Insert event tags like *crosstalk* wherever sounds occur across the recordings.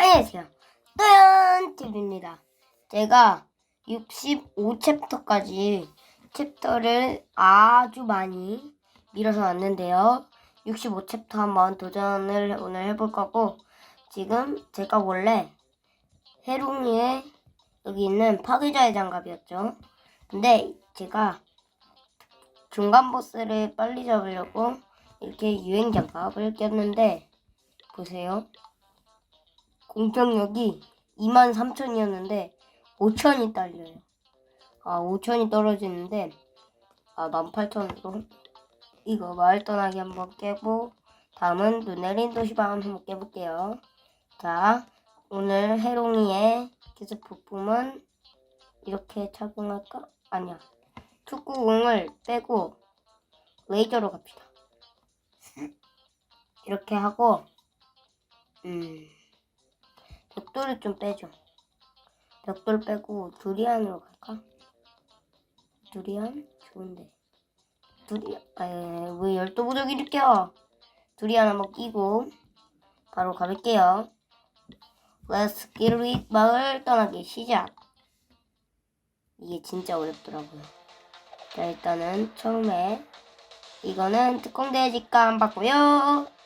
안녕하세요. 또연TV입니다. 제가 65챕터까지 챕터를 아주 많이 밀어서 왔는데요. 65챕터 한번 도전을 오늘 해볼 거고, 지금 제가 원래 해롱이의 여기 있는 파괴자의 장갑이었죠. 근데 제가 중간 보스를 빨리 잡으려고 이렇게 유행 장갑을 꼈는데, 보세요. 공격력이 23,000이었는데 5,000이 딸려요. 아, 5,000이 떨어지는데 아, 18,000으로 이거 마을 떠나기 한번 깨고 다음은 눈 내린 도시방 한번 깨볼게요. 자, 오늘 해롱이의 기습 부품은 이렇게 착용할까? 아니야. 축구공을 빼고 레이저로 갑시다. 이렇게 하고 음 벽돌을 좀 빼죠. 벽돌 빼고 두리안으로 갈까? 두리안? 좋은데. 두리, 아유, 왜 열도 부족이 일으켜? 두리안 한번 끼고, 바로 가볼게요. Let's get it 마을 떠나기 시작. 이게 진짜 어렵더라고요. 자, 일단은 처음에, 이거는 특공대 직감 받고요.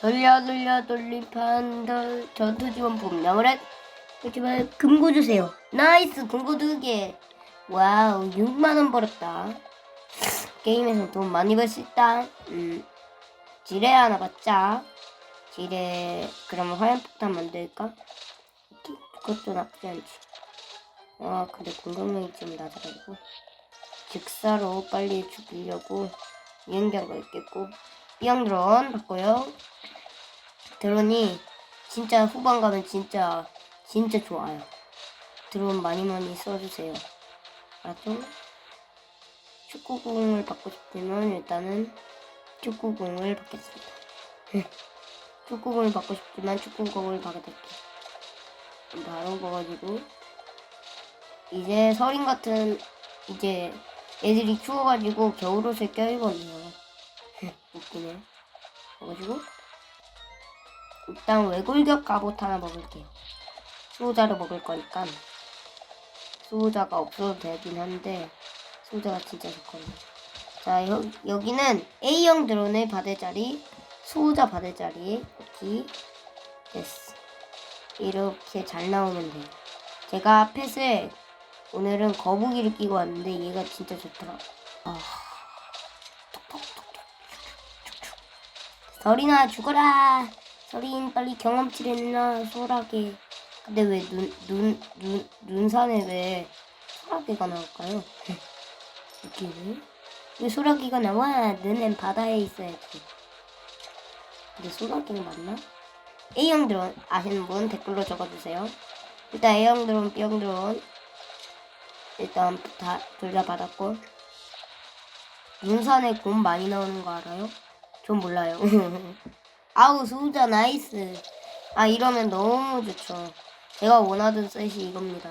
돌려 돌려 돌림판 덜 전투 지원품 나무렛 하지만 금고 주세요. 나이스 금고 두개. 와우 6만원 벌었다. 게임에서 돈 많이 벌 수 있다. 음 지뢰 하나 받자. 지뢰 그러면 화염폭탄 만들까? 그것도 나쁘지 않지. 아 근데 공격력이 좀 낮아가지고. 즉사로 빨리 죽이려고 유행장가 있겠고 B형 드론 받고요 드론이 진짜 후반 가면 진짜 진짜 좋아요. 드론 많이 많이 써주세요. 알았죠? 축구공을 받고 싶으면 일단은 축구공을 받겠습니다. 축구공을 받고 싶지만 축구공을 받아둘게. 바로 먹어가지고 이제 서린 같은 이제 애들이 추워가지고 겨울옷을 껴입었네요. 웃기네. 그래가지고 일단 외골격 갑옷 하나 먹을게요. 수호자를 먹을 거니까 수호자가 없어도 되긴 한데 수호자가 진짜 좋거든요. 자 여, 여기는 A형 드론을 받을 자리 수호자 받을 자리 여기 됐어. 이렇게 잘 나오면 돼요. 제가 펫을 오늘은 거북이를 끼고 왔는데 얘가 진짜 좋더라. 아... 서린아 죽어라. 서린 빨리 경험치를 내놔 소라게. 근데 왜 눈 눈 눈 눈산에 왜 소라게가 나올까요? *laughs* 여기는 왜 소라게가 나와? 눈엔 바다에 있어야지. 근데 소라게가 맞나? A형 드론 아시는 분 댓글로 적어주세요. 일단 A형 드론, B형 드론 일단 다 둘 다 받았고 눈산에 곰 많이 나오는 거 알아요? 전 몰라요. *laughs* 아우 수자 나이스. 아 이러면 너무 좋죠. 제가 원하던 셋이 이겁니다.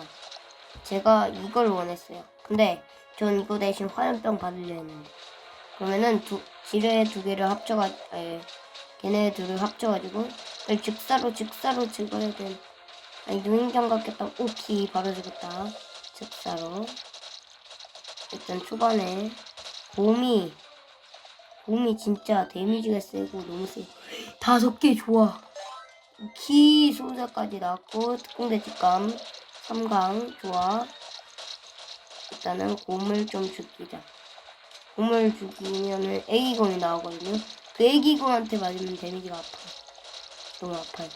제가 이걸 원했어요. 근데 전 이거 대신 화염병 받으려 했는데. 그러면은 두 지뢰 두 개를 합쳐가 에 걔네 둘을 합쳐가지고 그걸 즉사로 즉사로 죽어야 된. 아니 누인경 같겠다. 오키 바로 죽었다. 즉사로. 일단 초반에 곰이 곰이 진짜 데미지가 세고 너무 세. 다섯 개 좋아. 키 소자까지 나왔고 특공대 직감 3강 좋아. 일단은 곰을 좀 죽이자. 곰을 죽이면은 애기곰이 나오거든요. 그 애기곰한테 맞으면 데미지가 아파. 너무 아파요.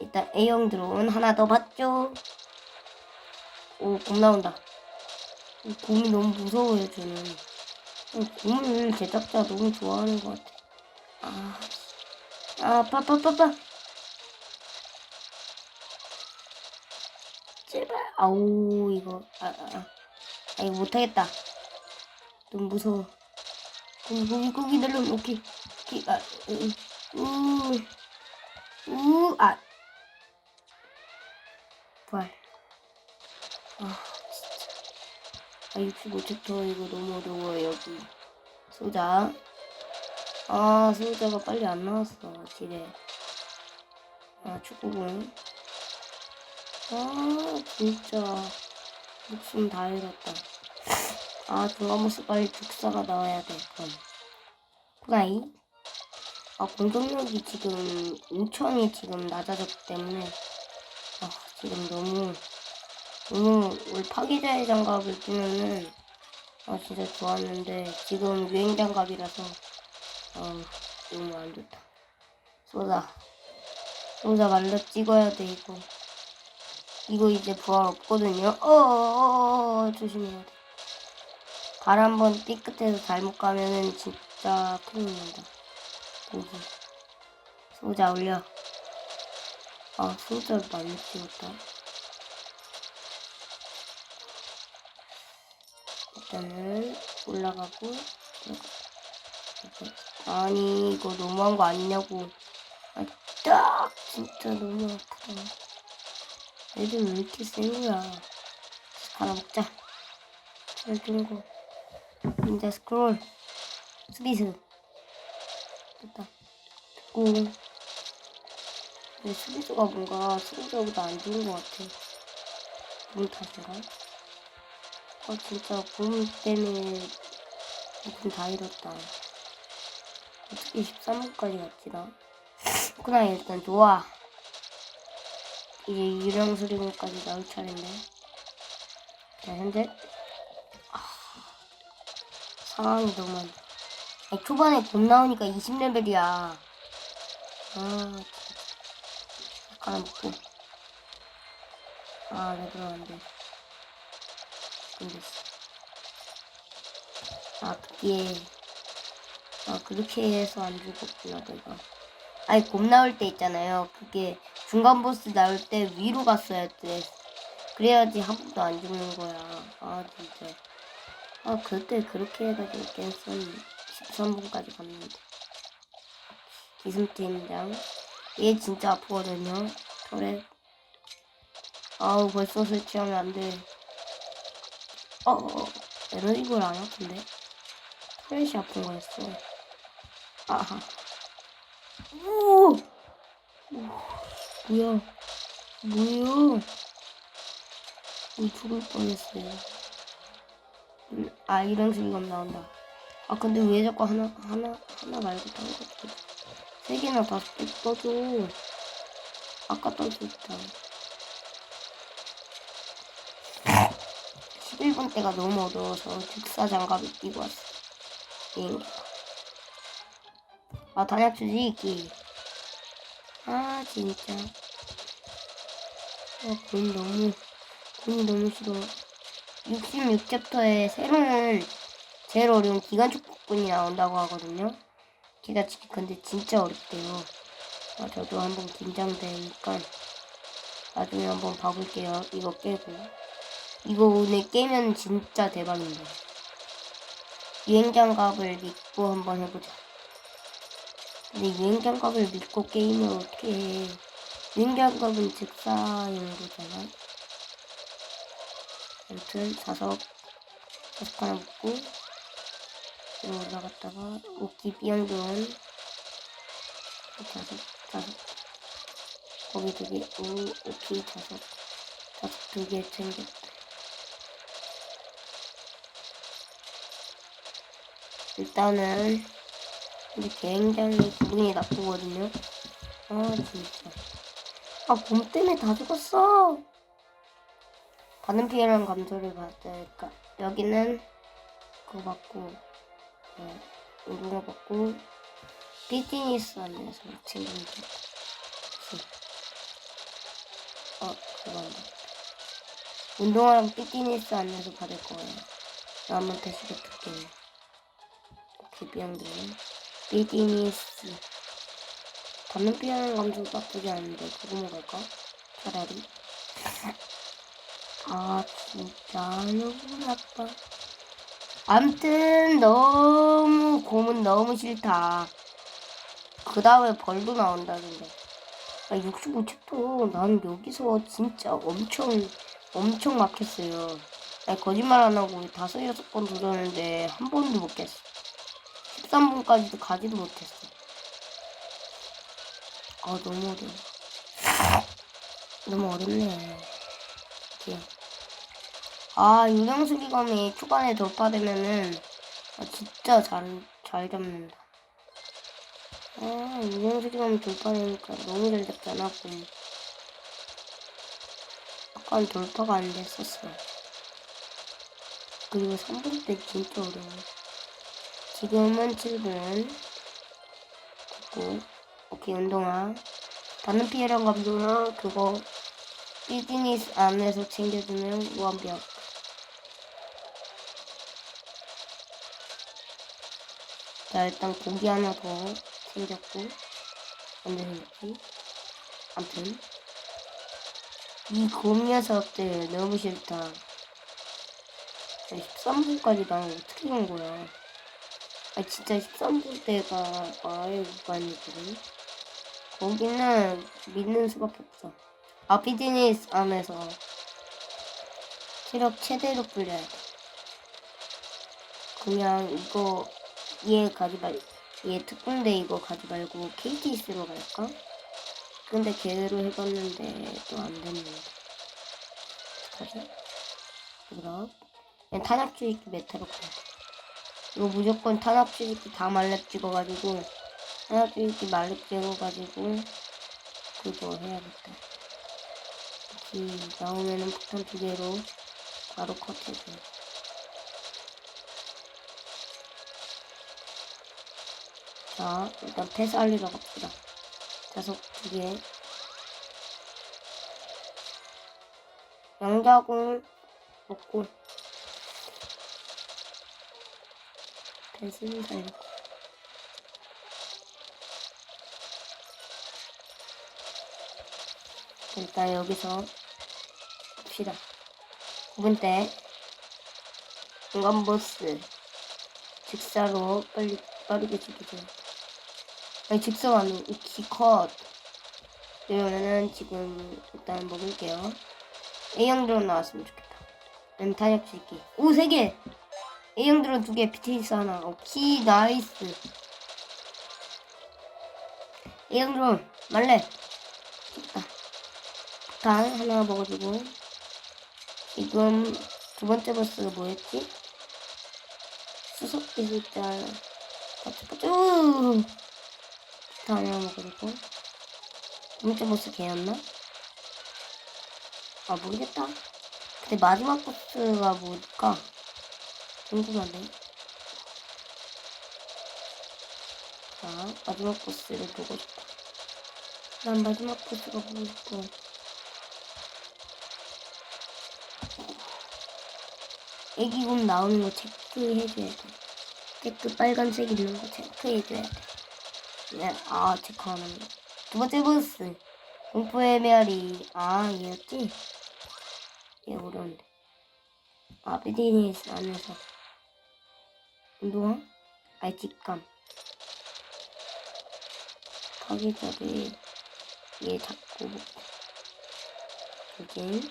일단 A형 드론 하나 더 봤죠? 오, 곰 나온다. 이 곰이 너무 무서워요, 저는. 곰을 제작자 너무 좋아하는 것 같아. 아, 아, 빠빠빠빠. 제발. 아우, 이거. 아, 아, 아. 아 이거 못하겠다. 너무 무서워. 고기, 고기, 고기 날려. 오케이. 오케이. 아, 우, 우, 우, 아. 부활. 아. 아, 65챕터 이거 너무 어려워요, 여기. 소자. 아, 소자가 빨리 안 나왔어, 지뢰. 아, 축구공. 아, 진짜. 목숨 다 잃었다. 아, 중간보스 빨리 죽사가 나와야 돼, 그럼. 쿠나이? 아, 공격력이 지금, 인천이 지금 낮아졌기 때문에, 아, 지금 너무, 너무, 우리 파괴자의 장갑을 끼면은, 아, 진짜 좋았는데, 지금 유행 장갑이라서, 아, 너무 안 좋다. 쏘다. 쏘다 말로 찍어야 돼, 이거. 이거 이제 부활 없거든요. 어어어어, 조심해야 돼. 발 한번 삐끗해서 잘못 가면은 진짜 큰일 난다. 여기. 소자 올려. 아, 소자를 많이 찍었다. 일단은 올라가고. 이렇게. 아니, 이거 너무한 거 아니냐고. 아, 딱! 진짜 너무 아프다. 애들 왜 이렇게 센 거야. 하나 먹자. 잘준 거. 닌자 스크롤. 수비수. 됐다. 됐고. 근데 수비수가 뭔가 수비자보다 안 좋은 것 같아. 몸 탓인가? 아, 진짜 봄 때문에 무슨 다 잃었다. 어떻게 13분까지 갔지, 나? 그나 일단 좋아. 이제 유령 수리공까지 나올 차례인데. 자, 현재. 아, 상황이 너무 안 아니, 초반에 봄 나오니까 20레벨이야. 아, 진짜. 하나 먹고. 아, 내 들어왔는데. 끝냈어. 아, 그게. 아, 그렇게 해서 안 죽었구나, 내가. 아니, 곰 나올 때 있잖아요. 그게 중간 보스 나올 때 위로 갔어야 돼. 그래야지 한 번도 안 죽는 거야. 아, 진짜. 아, 그때 그렇게 해가지고 깬선 13분까지 갔는데. 기승팀장. 얘 진짜 아프거든요. 터렛. 아우, 벌써 설치하면 안 돼. 어, 어, 에너지볼 안 아픈데? 터렛이 아픈 거였어. 아하. 오! 오, 뭐야? 뭐야? 이 죽을 뻔했어요. 음, 아 이런 식이감 나온다. 아 근데 왜 자꾸 하나 하나 하나 말고 다른 거 줘? 세 개나 다섯 개 떠줘. 아까 떠줬다. 11분 때가 너무 어두워서 즉사 장갑을 끼고 왔어. 비행기. 아 단약 주지 있기. 아 진짜. 아 돈 너무 돈이 너무 싫어. 66챕터에 새로운 제일 어려운 기관축복군이 나온다고 하거든요. 지- 근데 진짜 어렵대요. 아, 저도 한번 긴장되니까 나중에 한번 봐볼게요. 이거 깨고. 이거 오늘 깨면 진짜 대박인데. 유행장갑을 믿고 한번 해보자. 근데 유행장갑을 믿고 게임을 어떻게 해. 유행장갑은 즉사용 거잖아. 아무튼 자석 자석 하나 먹고 올라갔다가 오키 비앙돈 자석 자석 거기 두개 오 오키 자석 자석 두 개 챙겼다 일단은 이제 굉장히 기분이 나쁘거든요 아 진짜 아봄 때문에 다 죽었어 받는 피해랑 감소를 받으니까 여기는 그거 받고 네, 운동화 받고 비즈니스 안에서 돼. 어 돼. 운동화랑 비즈니스 안에서 받을 거예요. 나 한번 다시 붙을게요. 비비앙도는 비즈니스. 받는 피해랑 감소 나쁘지 않은데 그거 먹을까? 차라리. *laughs* 아 진짜 너무 나빠 암튼 너무 곰은 너무 싫다. 그 다음에 벌도 나온다는데. 아 65챕도 난 여기서 진짜 엄청 엄청 막혔어요. 아니, 거짓말 안 하고 다섯 여섯 번 도전했는데 한 번도 못 깼어 13분까지도 가지도 못했어 아 너무 어려워 너무 어렵네. 이렇게. 아, 유령수리검이 초반에 돌파되면은 아, 진짜 잘, 잘 잡는다. 아, 유령수리검이 돌파되니까 너무 잘 잡잖아, 좀. 아까는 돌파가 안 됐었어. 그리고 3분 때 진짜 어려워. 지금은 7분. 됐고, 오케이, 운동화. 다른 피해랑 감도나 그거 비즈니스 안에서 챙겨주면 완벽. 자 일단 고기 하나 더 챙겼고 언제 생겼지? 암튼 이 곰 녀석들 너무 싫다. 13분까지 난 어떻게 간 거야? 아 진짜 13분 때가 마을 구간이거든. 거기는 믿는 수밖에 없어. 아 비즈니스 안에서 체력 최대로 불려야 돼. 그냥 이거 얘 가지 말, 얘 특공대 이거 가지 말고 KTS로 갈까? 근데 걔로 해봤는데 또 안 됐는데. 어떡하지? 그럼 그냥 탄압주의기 메타로 가야 돼. 이거 무조건 탄압주의기 다 말렙 찍어가지고 탄압주의기 말렙 찍어가지고 그거 해야겠다. 이 나오면은 폭탄 두 개로 바로 컷해줘. 자, 일단 패스 알리러 갑시다. 자석 두 개. 양자공 먹고 패스 살리고. 일단 여기서 봅시다. 9분 때 공간 보스 직사로 빨리 빠르게 죽이죠. 아니 직사가 아니고 기컷 이러면은 지금 일단 먹을게요. A형 드론 나왔으면 좋겠다. 음, 탄약 줄게. 오, 세 개! A형 드론 두 개, BTS 하나. 오키, 나이스. A형 드론, 말래. 좋다. 폭탄 하나 먹어주고. 지금 두 번째 보스가 뭐였지? 수석 기술자. 빠쭈빠쭈! 폭탄 하나 먹어주고. 두 번째 보스 걔였나? 아 모르겠다. 근데 마지막 보스가 뭘까? 궁금하네. 자, 마지막 보스를 보고 싶다. 난 마지막 보스가 보고 싶어. 애기곰 나오는 거 체크해줘야 돼. 체크 빨간색 있는 거 체크해줘야 돼. 네, 아, 체크하는 거. 두 번째 보스. 공포의 메아리. 아, 얘였지? 얘 어려운데. 아, 비즈니스 안에서. 운동화? 알직감. 파괴자를 얘 잡고. 여긴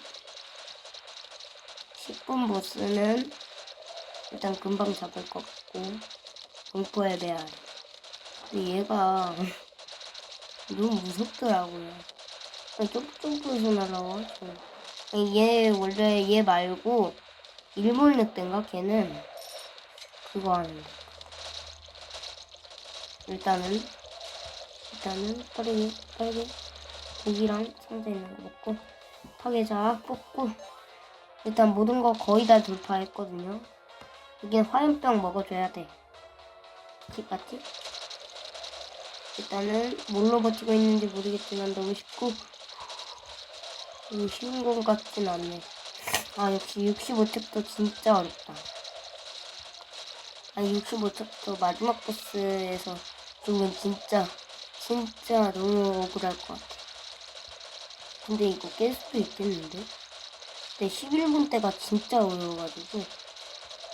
10분 보스는 일단 금방 잡을 것 같고. 공포의 메아리. 근데 얘가 *laughs* 너무 무섭더라고요. 점프점프해서 날아와. 얘 원래 얘 말고 일본 늑대인가 걔는 그거 하는데. 일단은 일단은 빠르게 빠르게 고기랑 상자 있는 거 먹고 파괴자 뽑고 일단 모든 거 거의 다 돌파했거든요. 이게 화염병 먹어줘야 돼. 맞지? 맞지? 일단은 뭘로 버티고 있는지 모르겠지만 너무 쉽고 너무 쉬운 것 같진 않네. 아 역시 65챕터 진짜 어렵다. 아니 65챕터 마지막 보스에서 죽으면 진짜 진짜 너무 억울할 것 같아. 근데 이거 깰 수도 있겠는데? 근데 11분 때가 진짜 어려워가지고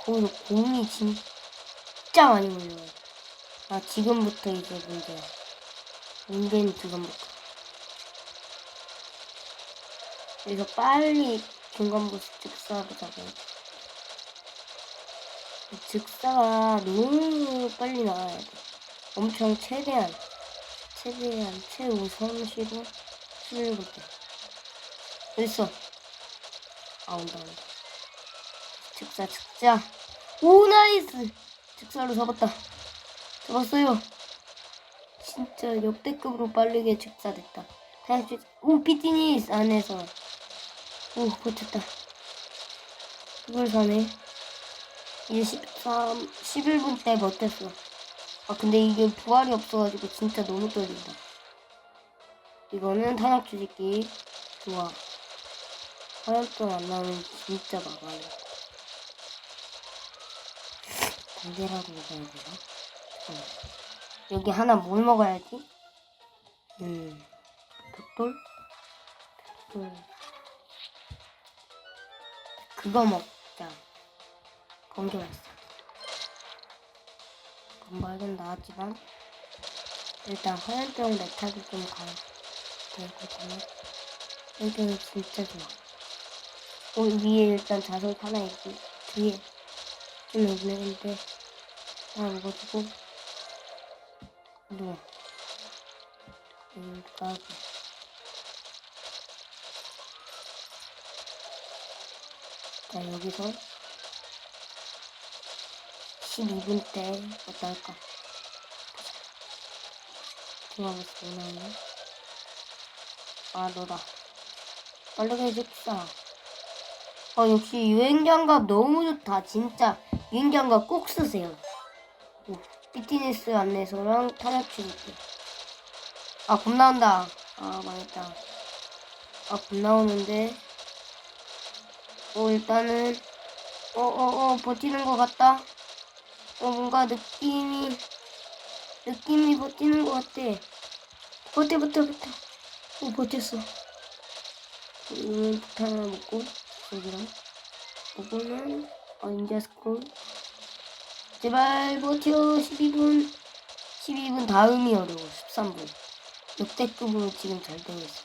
거기서 공이 진짜 많이 올려요. 아 지금부터 이제 문제야. 문제는 지금부터. 그래서 빨리 잡아야 돼. 이 즉사가 너무 빨리 나와야 돼. 엄청 최대한 최대한 최우선시로 볼 때. 어딨어? 아 온다 온다. 즉사 즉사. 오 나이스. 즉사로 잡았다. 잡았어요. 진짜 역대급으로 빠르게 즉사됐다. 다시 오 피티니스 안에서 오 버텼다. 이걸 사네. 이제 13, 11분 때 버텼어. 아 근데 이게 부활이 없어가지고 진짜 너무 떨린다. 이거는 탄약 주짓기 좋아. 하얀 동안 나오면 진짜 막아요. 반대라도 먹어야 되나? 어. 여기 하나 뭘 먹어야지? 음, 벽돌? 벽돌. 그거 먹자. 맛있어. 건발은 나왔지만 일단 화염병 메탈이 좀 가야 되거든요. 여기는 진짜 좋아. 어, 위에 일단 자석 하나 있고 뒤에 좀 있는데 하나 먹어주고 누워. 음, 까고. 자, 여기서 12분 때 어떨까? 뭐 나오네? 아, 너다. 빠르게 해줍사. 아, 역시 유행장갑 너무 좋다. 진짜. 유행장갑 꼭 쓰세요. 오, 피트니스 안내서랑 탄약 치료기. 아, 곰 나온다. 아, 망했다. 아, 곰 나오는데. 어, 일단은. 어, 어, 어, 버티는 것 같다. 어, 뭔가 느낌이. 느낌이 버티는 것 같아. 버텨, 버텨, 버텨. 오, 버텼어. 음, 폭탄 하나 먹고, 여기랑. 이거는, 어, 인자 스쿨. 제발 버텨, 12분. 12분 다음이 어려워, 13분. 역대급으로 지금 잘 되고 있어.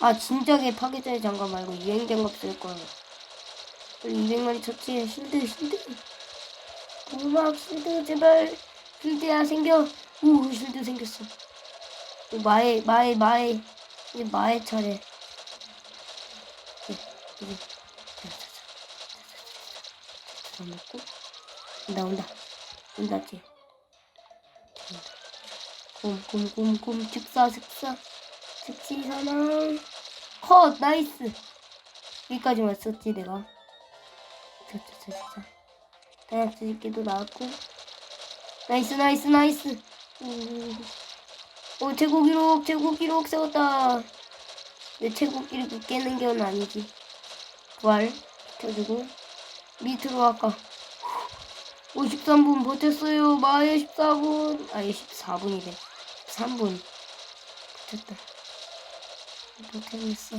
아, 진작에 파괴자의 장갑 말고 유행 장갑 쓸 거야. 빨리 200마리 처치해, 실드, 실드. 도막, 실드, 제발. 실드야, 생겨. 오, 실드 생겼어. 오, 마의, 마의, 마의. 이제 마의 차례. 이제. 자, 먹고. 온다, 온다. 온다, 쟤. 온다. 곰, 곰, 곰, 곰. 즉사, 즉사. 즉시 사망. 컷, 나이스. 여기까지 왔었지, 내가. 자, 자, 자, 자, 주집기도 나왔고. 나이스, 나이스, 나이스. 오, 오 최고 기록, 최고 기록 세웠다. 내 최고 기록 깨는 건 아니지. 부활 켜주고 밑으로 아까 53분 버텼어요. 마의 14분. 아예 14분이래. 3분. 버텼다. 버텨냈어.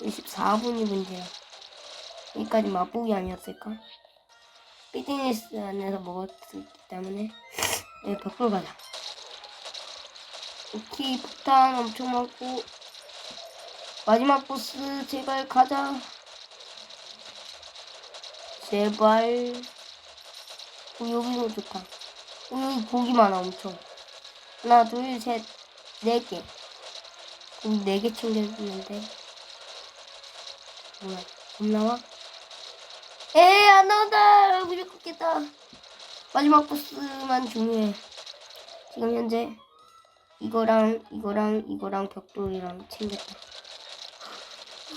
24분이 문제야. 여기까지 맛보기 아니었을까? 피트니스 안에서 먹었기 때문에 네, 벽돌 가자. 오케이 폭탄 엄청 많고 마지막 보스 제발 가자. 제발. 오, 여기도 좋다. 오, 여기 고기 많아 엄청. 하나 둘 셋 네 개. 고기 네 개 챙겨주는데. 뭐야? 안 나와? 안 나온다 무조건겠다 마지막 보스만 중요해. 지금 현재 이거랑 이거랑 이거랑 벽돌이랑 챙겼다.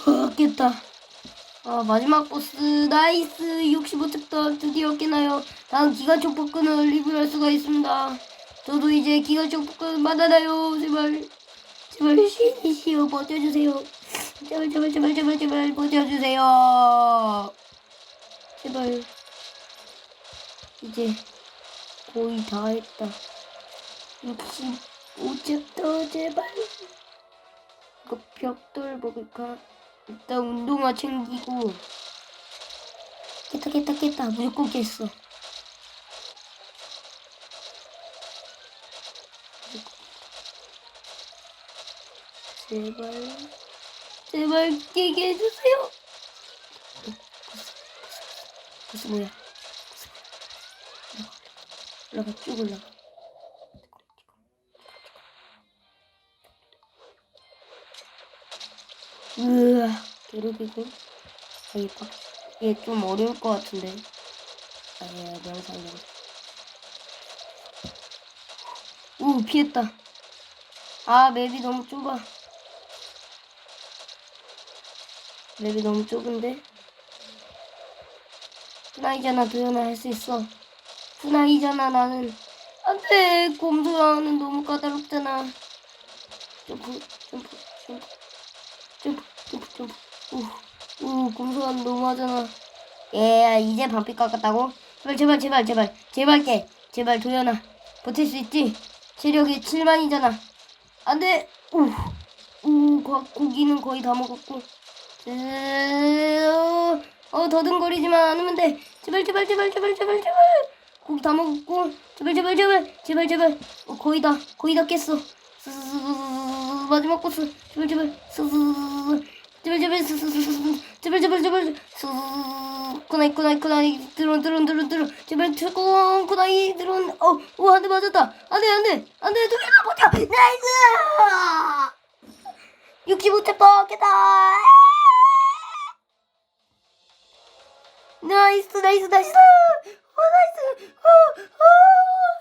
아 깼다. 아 마지막 보스 나이스. 65특전 드디어 깨나요. 다음 기관총 폭군을 리뷰할 수가 있습니다. 저도 이제 기관총 폭군 만나나요. 제발 제발 신이시여 버텨주세요. 제발 제발 제발 제발 제발 버텨주세요 제발. 이제 거의 다 했다. 65집 더 제발. 이거 벽돌 먹을까 일단 운동화 챙기고. 깼다 깼다 깼다. 무조건 깼어. 제발. 제발 깨게 해주세요 보스 뭐야? 올라가 쭉 올라가. 으아, 게르기고. 아, 얘, 박- 얘좀 어려울 것 같은데. 아, 얘 명상력. 우, 피했다. 아, 맵이 너무 좁아. 맵이 너무 좁은데? 훈아이잖아, 도연아, 할 수 있어. 훈아이잖아, 나는. 안 돼, 곰소라는 너무 까다롭잖아. 점프, 점프, 점프. 점프, 점프, 점프. 우, 우, 곰소라는 너무 하잖아. 예, 이제 반피 깎았다고? 제발, 제발, 제발, 제발. 제발 깨. 제발, 도연아. 버틸 수 있지? 체력이 7만이잖아. 안 돼! 우, 고기는 거의 다 먹었고. 으, 어, 더듬거리지만 않으면 돼. 제발, 제발, 제발, 제발, 제발, 제발. 고기 다 먹었고. 제발, 제발, 제발, 제발, 제발. 어, 거의 다, 거의 다 깼어. 마지막 코스. 제발, 제발. 제발, 제발. 제발, 제발, 제발. 쿠나이, 쿠나이, 쿠나이. 드론, 드론, 드론, 드론. 제발, 최고, 쿠나이, 드론. 어, 오, 한 대 맞았다. 안 돼, 안 돼. 안 돼, 도현아, 버텨. 나이스! 65차 깼다. 나이스 나이스 나이스. 어 나이스. 어어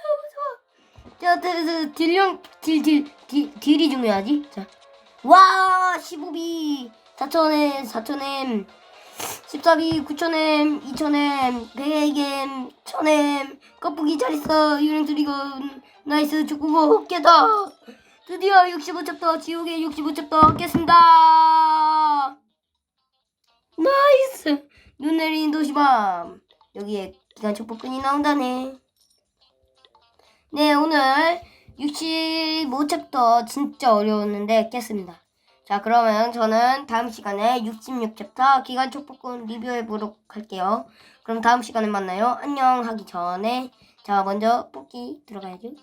너무 좋아. 자 딜량 딜딜딜 딜이 중요하지? 자와 15비. 4천엔 4천엔. 14비 9천엔 2천엔 100엔 1000엔. 껍데기 잘 있어 유령 드리건 나이스 축구고 깨다. 드디어 65챕터 지옥의 65챕터 깼습니다. 나이스 눈 내리는 도시밤. 여기에 기관 촉법근이 나온다네. 네 오늘 65챕터 진짜 어려웠는데 깼습니다. 자 그러면 저는 다음 시간에 66챕터 기관 촉법근 리뷰해보도록 할게요. 그럼 다음 시간에 만나요. 안녕 하기 전에. 자 먼저 뽑기 들어가야죠.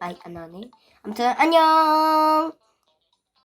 아이 안 나오네. 아무튼 안녕